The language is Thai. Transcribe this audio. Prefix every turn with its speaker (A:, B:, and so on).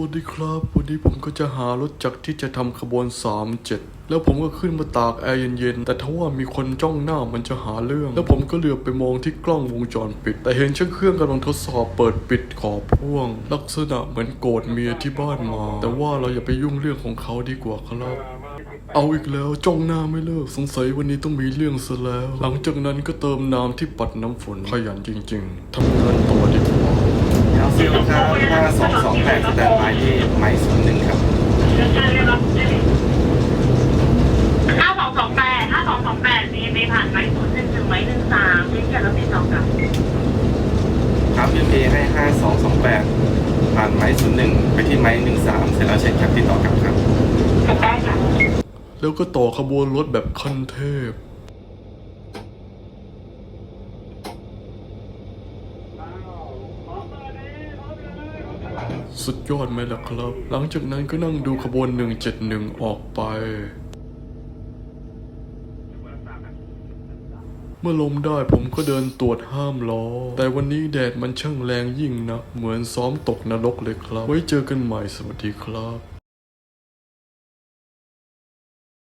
A: วัสดีครับ วันนี้ผมก็จะหารถจักรที่จะทำขบวน 37 แล้วผมก็ขึ้นมาตากแอร์เย็นๆ แต่ถ้าว่ามีคนจ้องหน้ามันจะหาเรื่อง แล้วผมก็เหลือบไปมองที่กล้องวงจรปิด แต่เห็นช่างเครื่องกำลังทดสอบเปิดปิดขอบพ่วง ลักษณะเหมือนโกรธเมียที่บ้านมา แต่ว่าเราอย่าไปยุ่งเรื่องของเขาดีกว่าครับเอาอีกแล้วจ้องหน้าไม่เลิกสงสัยวันนี้ต้องมีเรื่องซะแล้ว หลังจากนั้นก็เติมน้ำที่ปัดน้ำฝนขยันจริง ๆทำงานต่อดีกว่า
B: ซิลครับ5228สแตนบายที่ไมค์ศูนย์หนึ่งครับ
C: ห้าสองสองแปดห้าสองสองแปดมีไม่ผ่านไหมศูนย์หนึ่งหนึ่งไหมหนึ่งสามที่เกิดแล้วติดต่อกับ
B: ครับยูเอให้5228ผ่านไมค์ศูนย์หนึ่งไปที่ไมค์13เสร็จแล้วเช็คแคปติดต่อกลับครับ
C: ถูกได้ค่ะ
A: แล้วก็ต่อขบวนรถแบบคันเทพ สุดยอดไหมล่ะครับ หลังจากนั้นก็นั่งดูขบวน 171 ออกไป เมื่อลมได้ผมก็เดินตรวจห้ามล้อ แต่วันนี้แดดมันช่างแรงยิ่งนะ เหมือนซ้อมตกนรกเลยครับ ไว้เจอกันใหม่สวัสดีครับ